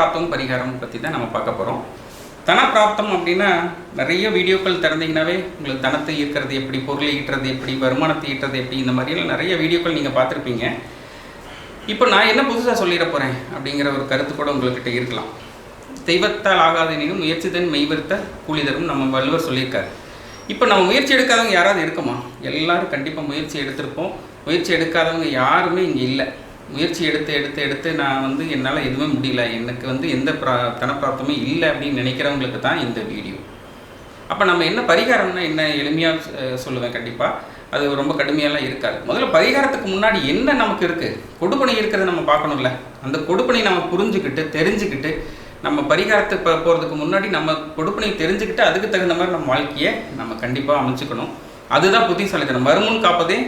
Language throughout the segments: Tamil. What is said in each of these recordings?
தனப்பிராப்தம் பரிகாரம் பற்றி தான் நம்ம பார்க்க போகிறோம் தனப்பிராப்தம் அப்படின்னா நிறைய வீடியோக்கள் திறந்தீங்கன்னாவே உங்களுக்கு தனத்தை ஈர்க்கிறது எப்படி பொருளை ஈட்டுறது எப்படி வருமானத்தை ஈட்டுறது எப்படி இந்த மாதிரியெல்லாம் நிறைய வீடியோக்கள் நீங்கள் பார்த்துருப்பீங்க. இப்போ நான் என்ன புதுசாக சொல்லிட போகிறேன் அப்படிங்கிற ஒரு கருத்து கூட உங்கள்கிட்ட இருக்கலாம். தெய்வத்தால் ஆகாதெனினும் முயற்சிதன் மெய்வருத்த கூலி தரும் நம்ம வள்ளுவர் சொல்லியிருக்காரு. இப்போ நம்ம முயற்சி எடுக்காதவங்க யாராவது இருக்குமா? எல்லாரும் கண்டிப்பாக முயற்சி எடுத்திருப்போம். முயற்சி எடுக்காதவங்க யாருமே இங்கே இல்லை. முயற்சி எடுத்து எடுத்து எடுத்து நான் வந்து என்னால் எதுவுமே முடியல. எனக்கு வந்து எந்த ப்ரா தனப்பிராப்தமே இல்லை அப்படின்னு நினைக்கிறவங்களுக்கு தான் இந்த வீடியோ. அப்போ நம்ம என்ன பரிகாரம்னா என்ன எளிமையாக சொல்லுவேன் கண்டிப்பாக அது ரொம்ப கடுமையெல்லாம் இருக்காது. முதல்ல பரிகாரத்துக்கு முன்னாடி என்ன நமக்கு இருக்குது கொடுப்பனை இருக்கிறத நம்ம பார்க்கணும்ல. அந்த கொடுப்பனை நம்ம புரிஞ்சுக்கிட்டு தெரிஞ்சுக்கிட்டு நம்ம பரிகாரத்துக்கு போகிறதுக்கு முன்னாடி நம்ம கொடுப்பனை தெரிஞ்சுக்கிட்டு அதுக்கு தகுந்த மாதிரி நம்ம வாழ்க்கையை நம்ம கண்டிப்பாக அமைச்சுக்கணும். அதுதான் புத்திசாலித்தனம். வருமுன் காப்பதே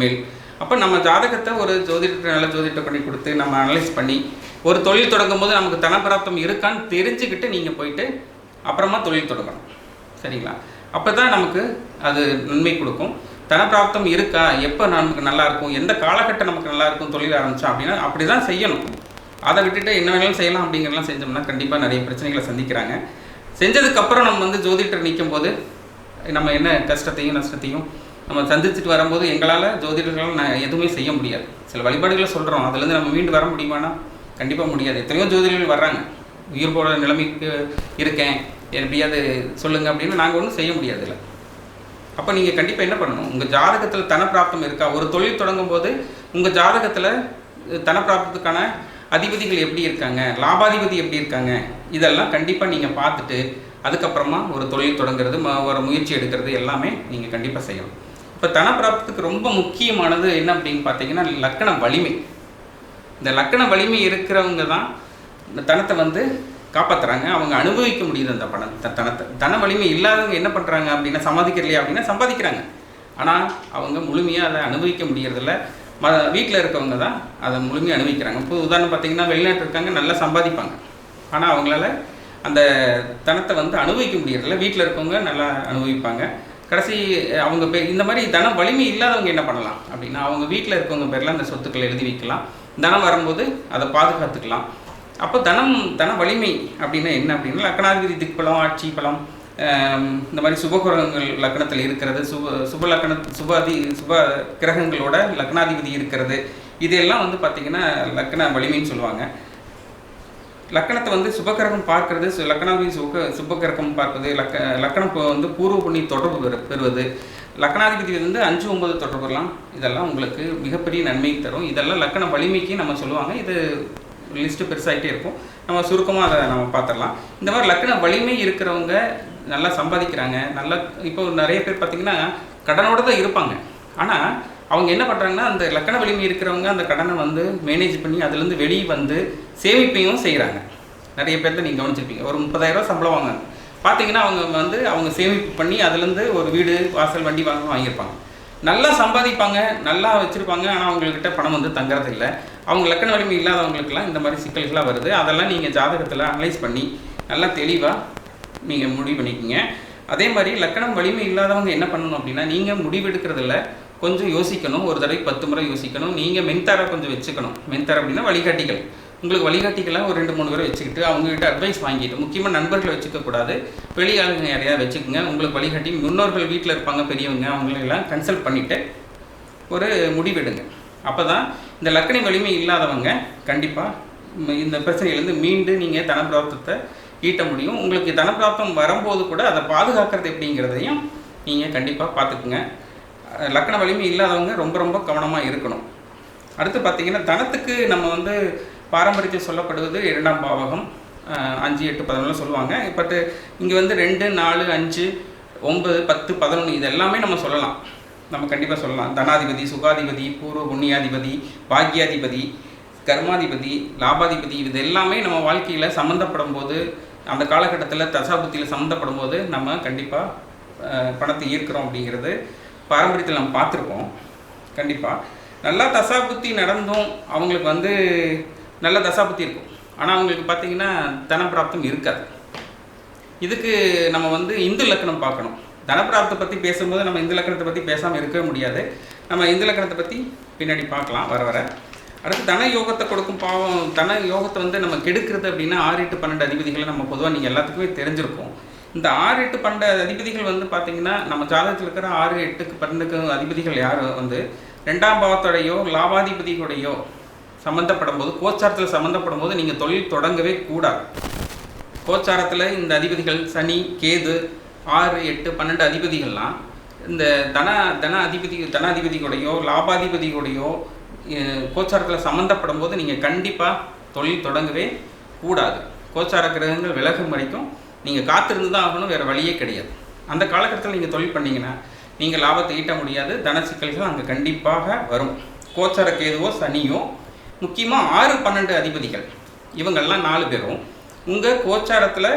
மேல். அப்போ நம்ம ஜாதகத்தை ஒரு ஜோதிடத்தை நல்ல ஜோதிடத்தை பண்ணி கொடுத்து நம்ம அனலைஸ் பண்ணி ஒரு தொழில் தொடங்கும் போது நமக்கு தனப்பிராப்தம் இருக்கான்னு தெரிஞ்சுக்கிட்டு நீங்கள் போயிட்டு அப்புறமா தொழில் தொடங்கணும். சரிங்களா? அப்போ தான் நமக்கு அது நன்மை கொடுக்கும். தனப்பிராப்தம் இருக்கா? எப்போ நமக்கு நல்லாயிருக்கும் எந்த காலகட்டம் நமக்கு நல்லாயிருக்கும் தொழில் ஆரம்பித்தோம் அப்படின்னா அப்படி தான் செய்யணும். அதை விட்டுட்டு என்ன வேணாலும் செய்யலாம் அப்படிங்கிறலாம் செஞ்சோம்னா கண்டிப்பாக நிறைய பிரச்சனைகளை சந்திக்கிறாங்க. செஞ்சதுக்கப்புறம் நம்ம வந்து ஜோதிடர் நிற்கும் போது நம்ம என்ன கஷ்டத்தையும் நஷ்டத்தையும் நம்ம சந்திச்சுட்டு வரும்போது எங்களால் ஜோதிடர்களால் நான் எதுவுமே செய்ய முடியாது. சில வழிபாடுகளை சொல்கிறோம் அதுலேருந்து நம்ம மீண்டு வர முடியுமானா கண்டிப்பாக முடியாது. எத்தனையோ ஜோதிடர்கள் வர்றாங்க. உயிர் போட நிலைமைக்கு இருக்கேன். எப்படியாவது சொல்லுங்கள் அப்படின்னு நாங்கள் ஒன்றும் செய்ய முடியாதுல்ல. அப்போ நீங்கள் கண்டிப்பாக என்ன பண்ணணும்? உங்கள் ஜாதகத்தில் தனப்பிராப்தம் இருக்கா? ஒரு தொழில் தொடங்கும் போது உங்கள் ஜாதகத்தில் தனப்பிராப்தத்துக்கான அதிபதிகள் எப்படி இருக்காங்க? லாபாதிபதி எப்படி இருக்காங்க? இதெல்லாம் கண்டிப்பாக நீங்கள் பார்த்துட்டு அதுக்கப்புறமா ஒரு தொழில் தொடங்குறது ம- ஒரு முயற்சி எடுக்கிறது எல்லாமே நீங்கள் கண்டிப்பாக செய்யணும். இப்போ தனப்பிராப்தத்துக்கு ரொம்ப முக்கியமானது என்ன அப்படின்னு பார்த்தீங்கன்னா லக்கண வலிமை. இந்த லக்கண வலிமை இருக்கிறவங்க தான் இந்த தனத்தை வந்து காப்பாற்றுறாங்க அவங்க அனுபவிக்க முடியுது அந்த பணம் த- தனத்தை. தன வலிமை இல்லாதவங்க என்ன பண்ணுறாங்க அப்படின்னா சம்பாதிக்கலையா அப்படின்னா சம்பாதிக்கிறாங்க. ஆனால் அவங்க முழுமையாக அதை அனுபவிக்க முடியறதில்ல. ம வீட்டில் இருக்கவங்க தான் அதை முழுமையாக அனுபவிக்கிறாங்க. இப்போ உதாரணம் பார்த்தீங்கன்னா வெளிநாட்டு இருக்காங்க நல்லா சம்பாதிப்பாங்க. ஆனால் அவங்களால அந்த தனத்தை வந்து அனுபவிக்க முடியறதில்ல. வீட்டில் இருக்கவங்க நல்லா அனுபவிப்பாங்க. கடைசி அவங்க பே இந்த மாதிரி தன வலிமை இல்லாதவங்க என்ன பண்ணலாம்? அப்படின்னா அவங்க வீட்டில் இருக்கவங்க பேரில் அந்த சொத்துக்களை எழுதி வைக்கலாம். தனம் வரும்போது அதை பாதுகாத்துக்கலாம். அப்போ தனம் தன வலிமை அப்படின்னா என்ன? அப்படின்னா லக்னாதிபதி திக்பலம் ஆட்சி பலம் இந்த மாதிரி சுபகிரகங்கள் லக்னத்தில் இருக்கிறது சுப சுப லக்ன சுபாதி சுப கிரகங்களோட லக்னாதிபதி இருக்கிறது. இதெல்லாம் வந்து பார்த்திங்கன்னா லக்ன வலிமைன்னு சொல்லுவாங்க. லக்கணத்தை வந்து சுபகிரகம் பார்க்கறது லக்கணாதி சுக சுப சுபகிரகம் பார்ப்பது லக்க லக்கணம் வந்து பூர்வ புண்ணி தொடர்பு பெறு- பெறுவது. லக்கணாதிபதி வந்து அஞ்சு ஒன்பது தொடர்புலாம் இதெல்லாம் உங்களுக்கு மிகப்பெரிய நன்மை தரும். இதெல்லாம் லக்கண வலிமைக்கு நம்ம சொல்லுவாங்க. இது லிஸ்ட்டு பெருசாகிட்டே இருக்கும். நம்ம சுருக்கமாக அதை நம்ம பார்த்துடலாம் இந்த மாதிரி லக்கண வலிமை இருக்கிறவங்க நல்லா சம்பாதிக்கிறாங்க. நல்லா இப்போ நிறைய பேர் பார்த்திங்கன்னா கடனோட தான் இருப்பாங்க. ஆனால் அவங்க என்ன பண்ணுறாங்கன்னா அந்த லக்கண வலிமை இருக்கிறவங்க அந்த கடனை வந்து மேனேஜ் பண்ணி அதுலேருந்து வெளியே வந்து சேமிப்பையும் செய்கிறாங்க நிறைய பேர்த்த நீங்கள் கவனிச்சிருப்பீங்க. ஒரு முப்பதாயிரரூவா சம்பளம் வாங்க பார்த்தீங்கன்னா அவங்க வந்து அவங்க சேமிப்பு பண்ணி அதுலேருந்து ஒரு வீடு வாசல் வண்டி வாங்க வாங்கியிருப்பாங்க. நல்லா சம்பாதிப்பாங்க நல்லா வச்சுருப்பாங்க ஆனால் அவங்கக்கிட்ட பணம் வந்து தங்குறது இல்லை. அவங்க லக்கண வலிமை இல்லாதவங்களுக்குலாம் இந்த மாதிரி சிக்கல்கள்லாம் வருது. அதெல்லாம் நீங்கள் ஜாதகத்தில் அனலைஸ் பண்ணி நல்லா தெளிவாக நீங்கள் முடிவு பண்ணிக்கிங்க. அதே மாதிரி லக்கணம் வலிமை இல்லாதவங்க என்ன பண்ணணும் அப்படின்னா நீங்கள் முடிவெடுக்கிறதில்ல. கொஞ்சம் யோசிக்கணும் ஒரு தடவை பத்து முறை யோசிக்கணும். நீங்கள் மென்தாரை கொஞ்சம் வச்சுக்கணும். மென்தார் அப்படின்னா வழிகாட்டிகள். உங்களுக்கு வழிகாட்டிகளாக ஒரு ரெண்டு மூணு பேரை வச்சுக்கிட்டு அவங்ககிட்ட அட்வைஸ் வாங்கிட்டு முக்கியமாக நண்பர்களை வச்சுக்கக்கூடாது. வெளியாளுங்க வெளி ஆளுங்க யாரையாவது வச்சுக்கோங்க. உங்களுக்கு வழிகாட்டி முன்னோர்கள் வீட்டில் இருப்பாங்க பெரியவங்க அவங்களெல்லாம் கன்சல்ட் பண்ணிவிட்டு ஒரு முடிவெடுங்க. அப்போ தான் இந்த லக்கணி வலிமை இல்லாதவங்க கண்டிப்பாக இந்த பிரச்சனையிலேருந்து மீண்டு நீங்கள் தனப்பிராப்தத்தை ஈட்ட முடியும். உங்களுக்கு தனப்பிராப்தம் வரும்போது கூட அதை பாதுகாக்கிறது எப்படிங்கிறதையும் நீங்கள் கண்டிப்பாக பார்த்துக்குங்க. லக்கண வலிமை இல்லாதவங்க ரொம்ப ரொம்ப கவனமாக இருக்கணும். அடுத்து பார்த்திங்கன்னா தனத்துக்கு நம்ம வந்து பாரம்பரியத்தில் சொல்லப்படுவது இரண்டாம் பாவகம் அஞ்சு எட்டு பதினொன்று சொல்லுவாங்க. பட் இங்கே வந்து ரெண்டு நாலு அஞ்சு ஒன்பது பத்து பதினொன்று இது எல்லாமே நம்ம சொல்லலாம். நம்ம கண்டிப்பாக சொல்லலாம். தனாதிபதி சுகாதிபதி பூர்வ புண்ணியாதிபதி பாக்யாதிபதி கர்மாதிபதி லாபாதிபதி இது எல்லாமே நம்ம வாழ்க்கையில் சம்மந்தப்படும் போது அந்த காலகட்டத்தில் தசாபுத்தியில் சம்மந்தப்படும் போது நம்ம கண்டிப்பாக பணத்தை ஈர்க்கிறோம் அப்படிங்கிறது. பாரம்பரியத்தில் நம்ம பார்த்துருப்போம். கண்டிப்பாக நல்லா தசாபுத்தி நடந்தும் அவங்களுக்கு வந்து நல்ல தசாபுத்தி இருக்கும். ஆனால் அவங்களுக்கு பார்த்தீங்கன்னா தனப்பிராப்தம் இருக்காது. இதுக்கு நம்ம வந்து இந்து லக்கணம் பார்க்கணும். தனப்பிராப்தத்தை பற்றி பேசும்போது நம்ம இந்து லக்கணத்தை பற்றி பேசாமல் இருக்கவே முடியாது. நம்ம இந்து லக்கணத்தை பற்றி பின்னாடி பார்க்கலாம் வர வர. அடுத்து தன யோகத்தை கொடுக்கும் பாவம் தன யோகத்தை வந்து நம்ம கெடுக்கிறது அப்படின்னா ஆறு எட்டு பன்னெண்டு அதிபதிகளை நம்ம பொதுவாக நீங்கள் எல்லாத்துக்குமே தெரிஞ்சிருக்கும். இந்த ஆறு எட்டு பன்னெண்டு அதிபதிகள் வந்து பார்த்தீங்கன்னா நம்ம ஜாதகத்தில் இருக்கிற ஆறு எட்டுக்கு பன்னெண்டுக்கு அதிபதிகள் யார்? வந்து ரெண்டாம் பாவத்தோடையோ லாபாதிபதியோடையோ சம்மந்தப்படும் போது கோச்சாரத்தில் சம்மந்தப்படும் போது நீங்கள் தொழில் தொடங்கவே கூடாது. கோச்சாரத்தில் இந்த அதிபதிகள் சனி கேது ஆறு எட்டு பன்னெண்டு அதிபதிகள்லாம் இந்த தன தன அதிபதி தனாதிபதியோடையோ லாபாதிபதியோடையோ கோச்சாரத்தில் சம்மந்தப்படும் போது நீங்கள் கண்டிப்பாக தொழில் தொடங்கவே கூடாது. கோச்சார கிரகங்கள் விலகும் வரைக்கும் நீங்கள் காத்திருந்து தான் ஆகணும் வேறு வழியே கிடையாது. அந்த காலகட்டத்தில் நீங்கள் தொழில் பண்ணிங்கன்னா நீங்கள் லாபத்தை ஈட்ட முடியாது தன சிக்கல்கள் அங்கே கண்டிப்பாக வரும். கோச்சார கேதுவோ சனியோ முக்கியமாக ஆறு பன்னெண்டு அதிபதிகள். இவங்கெல்லாம் நாலு பேரும். உங்கள் கோச்சாரத்தில்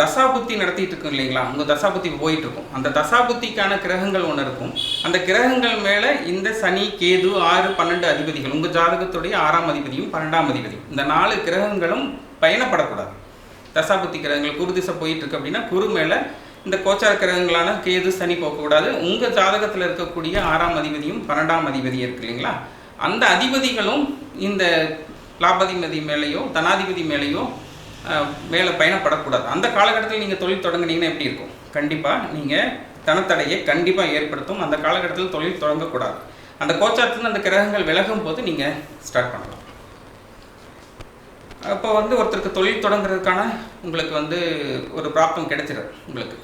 தசாபுத்தி நடத்திட்டு இருக்கும் இல்லைங்களா? உங்கள் தசாபுத்தி போயிட்டு இருக்கும் அந்த தசாபுத்திக்கான கிரகங்கள் ஒன்று இருக்கும். அந்த கிரகங்கள் மேலே இந்த சனி கேது ஆறு பன்னெண்டு அதிபதிகள் உங்கள் ஜாதகத்துடைய ஆறாம் அதிபதியும் பன்னெண்டாம் அதிபதியும். இந்த நாலு கிரகங்களும் பயணப்படக்கூடாது. தசாபுத்தி கிரகங்கள் குரு திசை போயிட்டு இருக்கு அப்படின்னா குரு மேலே இந்த கோச்சார கிரகங்களான கேது சனி போகக்கூடாது. உங்கள் ஜாதகத்தில் இருக்கக்கூடிய ஆறாம் அதிபதியும் பன்னெண்டாம் அதிபதி இருக்கு இல்லைங்களா? அந்த அதிபதிகளும் இந்த லாபதிபதி மேலேயோ தனாதிபதி மேலேயோ மேலே பயணப்படக்கூடாது. அந்த காலகட்டத்தில் நீங்கள் தொழில் தொடங்குனீங்கன்னா எப்படி இருக்கும்? கண்டிப்பாக நீங்கள் தனத்தடையை கண்டிப்பாக ஏற்படுத்தும். அந்த காலகட்டத்தில் தொழில் தொடங்கக்கூடாது. அந்த கோச்சாரத்தில் அந்த கிரகங்கள் விலகும் போது நீங்கள் ஸ்டார்ட் பண்ணலாம். அப்போ வந்து ஒருத்தருக்கு தொழில் தொடங்குறதுக்கான உங்களுக்கு வந்து ஒரு பிராப்தம் கிடைச்சிடும் உங்களுக்கு.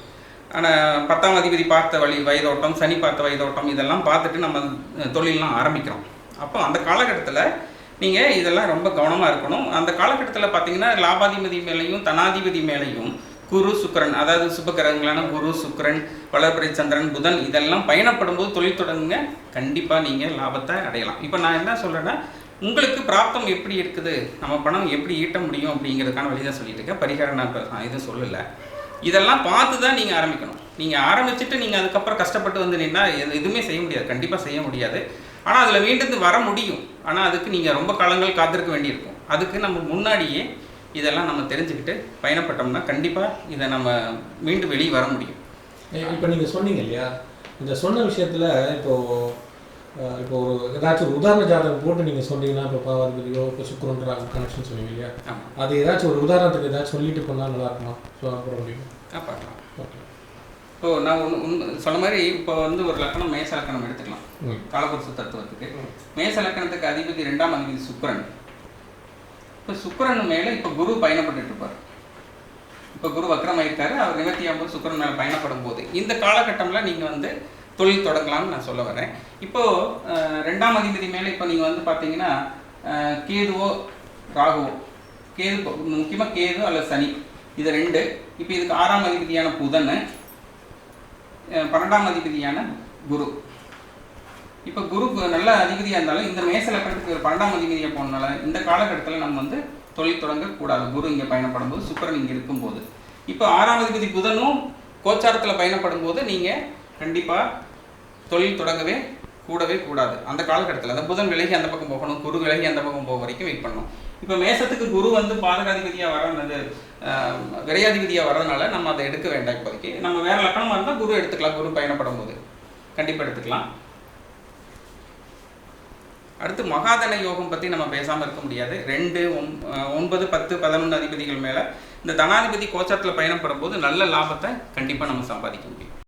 ஆனால் பத்தாம் அதிபதி பார்த்த வழி வயதோட்டம் சனி பார்த்த வயதோட்டம் இதெல்லாம் பார்த்துட்டு நம்ம தொழிலெலாம் ஆரம்பிக்கிறோம். அப்போ அந்த காலகட்டத்தில் நீங்கள் இதெல்லாம் ரொம்ப கவனமாக இருக்கணும். அந்த காலகட்டத்தில் பார்த்தீங்கன்னா லாபாதிபதி மேலேயும் தனாதிபதி மேலேயும் குரு சுக்கிரன் அதாவது சுபகிரகங்களான குரு சுக்கரன் வளர்பிறை சந்திரன் புதன் இதெல்லாம் பயணப்படும் போது தொழில் தொடங்குங்க. கண்டிப்பாக நீங்கள் லாபத்தை அடையலாம். இப்போ நான் என்ன சொல்கிறேன்னா உங்களுக்கு பிராப்தம் எப்படி இருக்குது? நம்ம பணம் எப்படி ஈட்ட முடியும் அப்படிங்கிறதுக்கான வழி தான் சொல்லிட்டு இருக்கேன் பரிகாரம் நான் எதுவும் சொல்லலை. இதெல்லாம் பார்த்து தான் நீங்கள் ஆரம்பிக்கணும். நீங்கள் ஆரம்பிச்சுட்டு நீங்கள் அதுக்கப்புறம் கஷ்டப்பட்டு வந்து நின்னா எது- எதுவுமே செய்ய முடியாது. கண்டிப்பாக செய்ய முடியாது. ஆனால் அதில் மீண்டும் வர முடியும். ஆனால் அதுக்கு நீங்கள் ரொம்ப காலங்கள் காத்திருக்க வேண்டியிருக்கும். அதுக்கு நம்ம முன்னாடியே இதெல்லாம் நம்ம தெரிஞ்சுக்கிட்டு பயணப்பட்டோம்னா கண்டிப்பாக இதை நம்ம மீண்டும் வெளியே வர முடியும். இப்போ நீங்கள் சொன்னீங்க இல்லையா? இந்த சொன்ன விஷயத்தில் இப்போது இப்போ ஒரு ஏதாச்சும் ஒரு உதாரண ஜாதகம் போட்டு நீங்கள் சொன்னீங்கன்னா இப்போ பாவாதிபதியோ இப்போ சுக்கரன்ற கனெக்ஷன் சொன்னீங்க இல்லையா? அது ஏதாச்சும் ஒரு உதாரணத்துக்கு ஏதாச்சும் சொல்லிட்டு பண்ணால் நல்லா இருக்குமா? ஸோ அப்புறம் முடியும்? பார்க்கலாம். ஓகே இப்போ நான் ஒன்று சொன்ன மாதிரி இப்போ வந்து ஒரு லக்கணம் மேச லக்கணம் எடுத்துக்கலாம். காலபுருஷ தத்துவத்துக்கு. மேச லக்கணத்துக்கு அதிபதி ரெண்டாம் அதிபதி சுக்கிரன். இப்போ சுக்கிரன் மேலே இப்போ குரு பயணப்பட்டுட்டு இருப்பார் இப்போ குரு வக்ரமாயிருக்காரு அவர் நிவர்த்தியாகும் போது சுக்கிரன் மேலே பயணப்படும் போது இந்த காலகட்டம்ல நீங்கள் வந்து தொழில் தொடங்கலாம்னு நான் சொல்ல வரேன். இப்போ ரெண்டாம் அதிபதி மேலே இப்போ நீங்கள் வந்து பார்த்தீங்கன்னா கேதுவோ ராகுவோ கேது முக்கியமாக கேது அல்லது சனி இது ரெண்டு. இப்போ இதுக்கு ஆறாம் அதிபதியான புதன் பன்னெண்டாம் அதிபதியான குரு. இப்போ குரு நல்ல அதிபதியாக இருந்தாலும் இந்த மேச லக்கணத்துக்கு பன்னெண்டாம் அதிபதியாக போனால இந்த காலகட்டத்தில் நம்ம வந்து தொழில் தொடங்கக்கூடாது குரு இங்கே பயணப்படும் போது சுக்கரன் இங்கே இருக்கும்போது. இப்போ ஆறாம் அதிபதி புதனும் கோச்சாரத்தில் பயணப்படும் போது நீங்கள் கண்டிப்பாக தொழில் தொடங்கவே கூடவே கூடாது. அந்த காலகட்டத்தில் அந்த புதன் விலகி அந்த பக்கம் போகணும் குரு விலகி அந்த பக்கம் போக வரைக்கும் வெயிட் பண்ணணும். இப்போ மேசத்துக்கு குரு வந்து பாதகாதிபதியாக வரது விரையாதிபதியாக வரதுனால நம்ம அதை எடுக்க வேண்டாம் இப்போதைக்கு. நம்ம வேற லக்கணமாக இருந்தால் குரு எடுத்துக்கலாம் குரு பயணப்படும் போது கண்டிப்பாக எடுத்துக்கலாம். அடுத்து மகாதன யோகம் பற்றி நம்ம பேசாமல் இருக்க முடியாது. ரெண்டு ஒன்பது பத்து பதினொன்று அதிபதிகள் மேலே இந்த தனாதிபதி கோச்சத்தில் பயணப்படும் போது நல்ல லாபத்தை கண்டிப்பாக நம்ம சம்பாதிக்க முடியும்.